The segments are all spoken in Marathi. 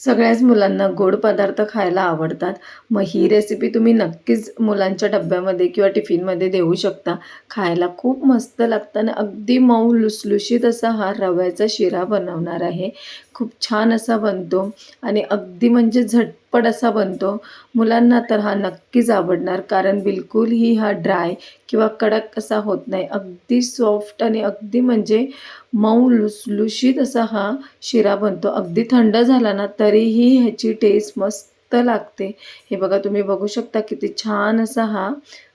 सगळ्याच मुलांना गोड पदार्थ खायला आवडतात. मग ही रेसिपी तुम्ही नक्कीच मुलांच्या डब्यामध्ये किंवा टिफिनमध्ये देऊ शकता. खायला खूप मस्त लागतं आणि अगदी मऊ लुसलुशीत असा हा रव्याचा शिरा बनवणार आहे. खूप छान असा बनतो आणि अगदी म्हणजे झटपट असा बनतो. मुलांना तर हा नक्कीच आवडणार कारण बिलकुलही हा ड्राय किंवा कडक असा होत नाही. अगदी सॉफ्ट आणि अगदी म्हणजे मऊ लुसलुशीत असा हा शिरा बनतो. अगदी थंड झाला ना तरीही ह्याची टेस्ट मस्त लागते. हे बघा तुम्ही बघू शकता किती छान असा हा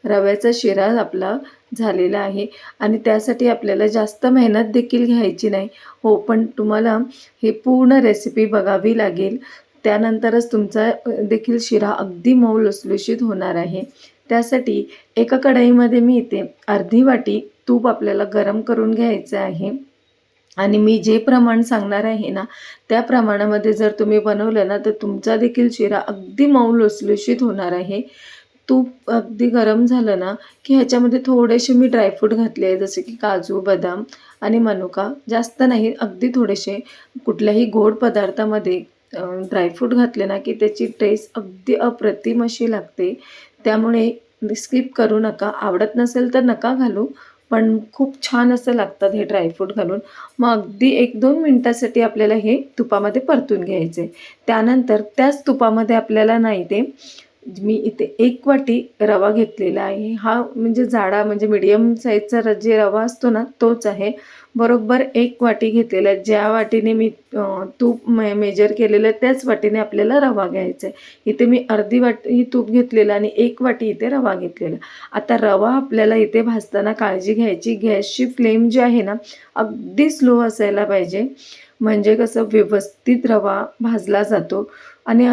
रव्याचा शिरा आपला झालेला आहे. आणि त्यासाठी आपल्याला जास्त मेहनत देखील घ्यायची नाही. हो पण तुम्हाला हे पूर्ण रेसिपी बघावी लागेल. त्यानंतरच तुमचा देखील शिरा अगदी मऊ लुसलुशीत होणार आहे. त्यासाठी एका कढईमध्ये मी इथे अर्धी वाटी तूप आपल्याला गरम करून घ्यायचं आहे. आणि मी जे प्रमाण सांगणार आहे ना त्या प्रमाणामध्ये जर तुम्ही बनवलं ना तर तुमचा देखील शिरा अगदी मऊ लुसलुशीत होणार आहे. तूप अगदी गरम झालं ना की ह्याच्यामध्ये थोडेसे मी ड्रायफ्रूट घातले आहे जसे की काजू बदाम आणि मनुका. जास्त नाही अगदी थोडेसे कुठल्याही गोड पदार्थामध्ये ड्रायफ्रूट घातले ना की त्याची टेस्ट अगदी अप्रतिम अशी लागते. त्यामुळे स्किप करू नका. आवडत नसेल तर नका घालू पण खूप छान असं लागतात हे ड्रायफ्रूट घालून. मग अगदी एक दोन मिनटासाठी आपल्याला हे तुपामध्ये परतून घ्यायचं आहे त्यानंतर त्याच तुपामध्ये आपल्याला नाही ते म्हणजे मी इथे एक वाटी रवा घेतलेला आहे. हा म्हणजे जाडा म्हणजे मीडियम साईजचा जे रवा असतो ना तोच आहे. बरोबर एक वाटी घेतलेला आहे. ज्या वाटीने मी तूप मे मेजर केलेलं आहे त्याच वाटीने आपल्याला रवा घ्यायचा आहे. इथे मी अर्धी वाटी तूप घेतलेलं आणि एक वाटी इथे रवा घेतलेला आता रवा आपल्याला इथे भाजताना काळजी घ्यायची. गॅसची फ्लेम जी आहे ना अगदी स्लो असायला पाहिजे. म्हणजे कसं व्यवस्थित रवा भाजला जातो. आणि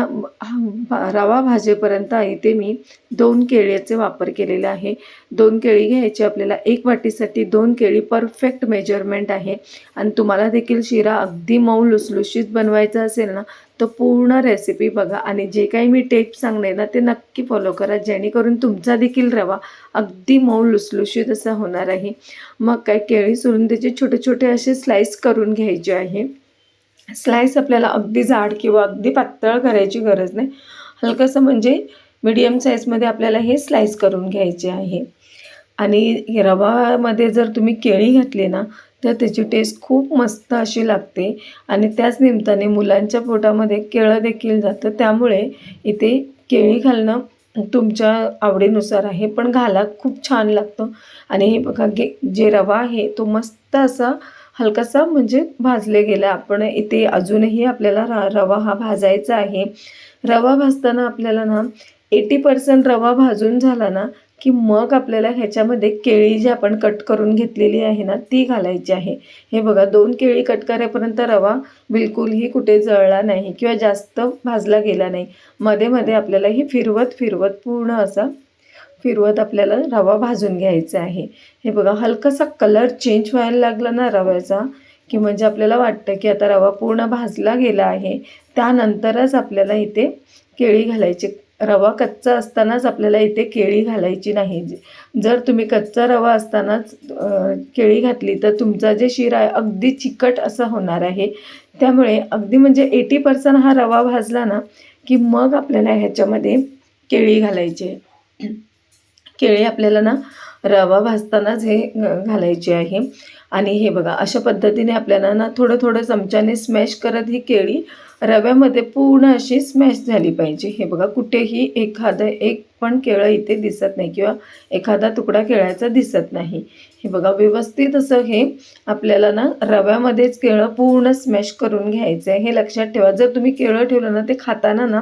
रवा भाजेपर्यंत इथे मी दोन केळीचे वापर केलेला आहे. दोन केळी घ्यायची आपल्याला एक वाटीसाठी दोन केळी परफेक्ट मेजरमेंट आहे. आणि तुम्हाला देखील शिरा अगदी मऊ लुसलुशीत बनवायचा असेल ना तर पूर्ण रेसिपी बघा. आणि जे काही मी टेप सांगणे ना ते नक्की फॉलो करा. जेणेकरून तुमचा देखील रवा अगदी मऊ लुसलुशीत असा होणार आहे. मग काय केळी सोडून त्याचे छोटे छोटे असे स्लाईस करून घ्यायचे आहे. स्लाइस आपल्याला अगदी जाड किंवा अगदी पातळ करायची गरज नाही. हलकंसं म्हणजे मीडियम साईजमध्ये आपल्याला हे स्लाइस करून घ्यायचे आहे. आणि रवामध्ये जर तुम्ही केळी घातली ना तर त्याची टेस्ट खूप मस्त अशी लागते. आणि त्याच निमित्ताने मुलांच्या पोटामध्ये केळं देखील जातं. त्यामुळे इथे केळी घालणं तुमच्या आवडीनुसार आहे. पण घाला खूप छान लागतं. आणि हे बघा गे जे रवा आहे तो मस्त असा हलकासा म्हणजे भाजले गेला. आपण इथे अजूनही आपल्याला रवा हा भाजायचा आहे. रवा भाजताना आपल्याला ना एटी पर्सेंट रवा भाजून झाला ना की मग आपल्याला ह्याच्यामध्ये केळी जी आपण कट करून घेतलेली आहे ना ती घालायची आहे. हे बघा दोन केळी कट करेपर्यंत रवा बिलकुलही कुठे जळला नाही किंवा जास्त भाजला गेला नाही. मध्ये मध्ये आपल्याला ही फिरवत फिरवत पूर्ण असा फिरवत आपल्याला रवा भाजून घ्यायचा आहे. हे बघा हलकासा कलर चेंज व्हायला लागला ना रव्याचा की म्हणजे आपल्याला वाटतं की आता रवा पूर्ण भाजला गेला आहे. त्यानंतरच आपल्याला इथे केळी घालायची. रवा कच्चा असतानाच आपल्याला इथे केळी घालायची नाही. जर तुम्ही कच्चा रवा असतानाच केळी घातली तर तुमचा जे शिरा आहे अगदी चिकट असं होणार आहे. त्यामुळे अगदी म्हणजे एटी पर्सेंट हा रवा भाजला ना की मग आपल्याला ह्याच्यामध्ये केळी घालायची आहे. केळी आपल्याला ना रवा भाजतानाच हे घालायची आहे. आणि हे बघा अशा पद्धतीने आपल्याला ना थोडं थोडं चमच्याने स्मॅश करत ही केळी रव्यामध्ये पूर्ण अशी स्मॅश झाली पाहिजे. हे बघा कुठेही एखादं एक पण केळं इथे दिसत नाही किंवा एखादा तुकडा केळ्याचा दिसत नाही. हे बघा व्यवस्थित असं हे आपल्याला ना रव्यामध्येच केळं पूर्ण स्मॅश करून घ्यायचं आहे हे लक्षात ठेवा जर तुम्ही केळं ठेवलं ना ते खाताना ना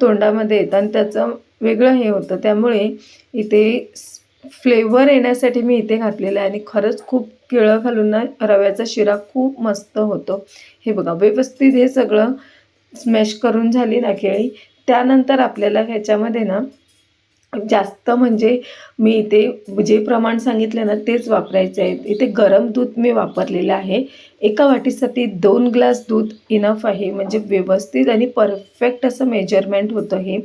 तोंडामध्ये येतं आणि त्याचं वेगळं हे होतं. त्यामुळे इथे फ्लेवर येण्यासाठी मी इथे घातलेलं आहे आणि खरंच खूप केळं घालून ना रव्याचा शिरा खूप मस्त होतो. हे बघा व्यवस्थित हे सगळं स्मॅश करून झाली ना केळी. त्यानंतर आपल्याला ह्याच्यामध्ये ना जास्त म्हणजे मी इथे जे प्रमाण सांगितलं ना तेच वापरायचे आहे. इथे गरम दूध मी वापरलेलं आहे. एका वाटीसाठी दोन ग्लास दूध इनफ आहे. म्हणजे व्यवस्थित आणि परफेक्ट असं मेजरमेंट होतं हे.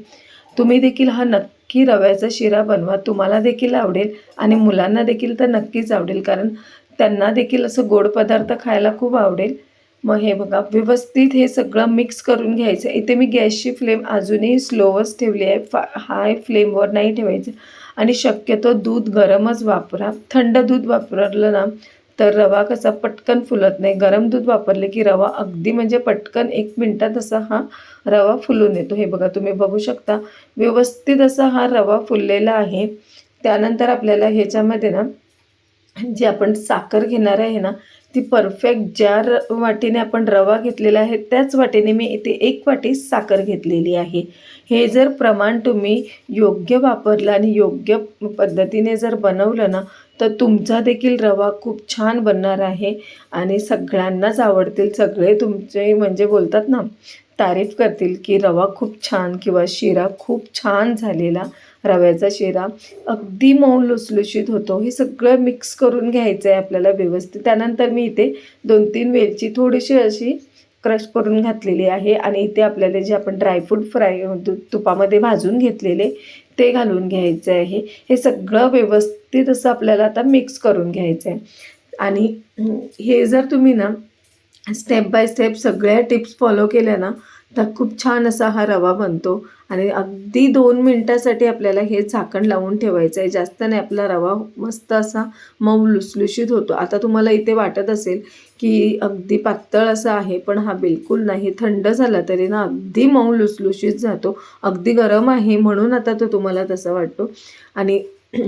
तुम्ही देखील हा नक्की रव्याचा शिरा बनवा. तुम्हाला देखील आवडेल आणि मुलांना देखील तर नक्कीच आवडेल कारण त्यांना देखील असं गोड पदार्थ खायला खूप आवडेल. मग हे बघा व्यवस्थित हे सगळं मिक्स करून घ्यायचं. इथे मी गॅसची फ्लेम अजूनही स्लोवच ठेवली आहे. फा हाय फ्लेमवर नाही ठेवायचं. आणि शक्यतो दूध गरमच वापरा. थंड दूध वापरलं ना तर रवा कसा पटकन फुलत नाही. गरम दूध वापरले की रवा अगदी म्हणजे पटकन एक मिनटात असा हा रवा फुलून येतो. हे बघा तुम्ही बघू शकता. व्यवस्थित असा हा रवा फुललेला आहे. त्यानंतर आपल्याला ह्याच्यामध्ये ना जी आपण साखर घेणार आहे ना ती परफेक्ट ज्या र वाटीने आपण रवा घेतलेला आहे त्याच वाटीने मी इथे एक वाटी साखर घेतलेली आहे. हे जर प्रमाण तुम्ही योग्य वापरलं आणि योग्य पद्धतीने जर बनवलं ना तर तुमचा देखील रवा खूप छान बनणार आहे आणि सगळ्यांनाच आवडतील. सगळे तुमचे म्हणजे बोलतात ना तारीफ करतील की रवा खूप छान किंवा शिरा खूप छान झालेला रव्याचा शिरा अगदी मऊ लुसलुशीत होतो. हे सगळं मिक्स करून घ्यायचं आहे आपल्याला व्यवस्थित. त्यानंतर मी इथे दोन तीन वेलची थोडीशी अशी क्रश करून घातलेली आहे आणि इथे आपल्याला जे आपण ड्रायफ्रूट फ्राय तु तुपामध्ये भाजून घेतलेले ते घालून घ्यायचं आहे. हे सगळं व्यवस्थित असं आपल्याला आता मिक्स करून घ्यायचं आहे आणि हे जर तुम्ही ना स्टेप बाय स्टेप सगळ्या टिप्स फॉलो केल्या ना तर खूप छान असा हा रवा बनतो. आणि अगदी दोन मिनटासाठी आपल्याला हे झाकण लावून ठेवायचं आहे. जास्त नाही आपला रवा मस्त असा मऊ लुसलुशीत होतो. आता तुम्हाला इथे वाटत असेल की अगदी पातळ असा आहे पण हा बिलकुल नाही. थंड झाला तरी ना अगदी मऊ लुसलुशीत जातो. अगदी गरम आहे म्हणून आता तो तुम्हाला तसा वाटतो. आणि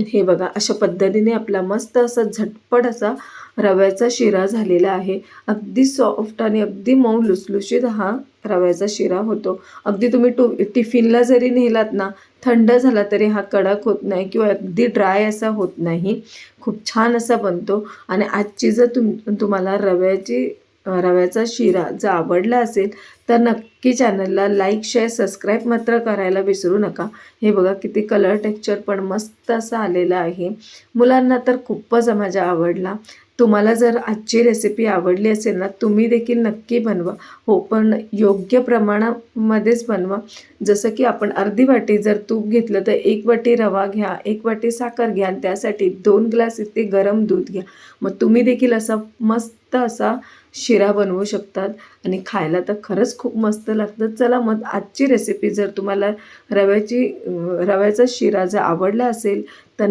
हे बघा अशा पद्धतीने आपला मस्त असा झटपट असा रव्याचा शिरा झालेला आहे. अगदी सॉफ्ट आणि अगदी मऊ लुसलुशीत हा रव्याचा शिरा होतो. अगदी तुम्ही टू टिफिनला जरी नेलात ना थंड झाला तरी हा कडक होत नाही किंवा अगदी ड्राय असा होत नाही. खूप छान असा बनतो. आणि आजची जर तुम तुम्हाला रव्याची रव्याचा शिरा जर आवडला असेल तर नक्की चॅनलला लाईक शेअर सबस्क्राईब मात्र करायला विसरू नका. हे बघा किती कलर टेक्स्चर पण मस्त असं आलेलं आहे. मुलांना तर खूपच माझ्या आवडला. तुम्हाला जर आजची रेसिपी आवडली असेल ना तुम्ही देखील नक्की बनवा. हो पण योग्य प्रमाणामध्येच बनवा. जसं की आपण अर्धी वाटी जर तूप घेतलं तर एक वाटी रवा घ्या एक वाटी साखर घ्या आणि त्यासाठी दोन ग्लास इतके गरम दूध घ्या. मग तुम्ही देखील असा मस्त असा शिरा बनवू शकतात आणि खायला तर खरंच खूप मस्त लागतं. चला मग आजची रेसिपी जर तुम्हाला रव्याची रव्याचा शिरा जर आवडला असेल तर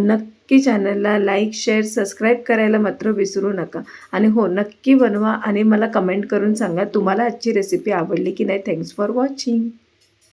नक्की चॅनलला लाईक शेअर सबस्क्राईब करायला मात्र विसरू नका. आणि हो नक्की बनवा आणि मला कमेंट करून सांगा तुम्हाला आजची रेसिपी आवडली की नाही. Thanks for watching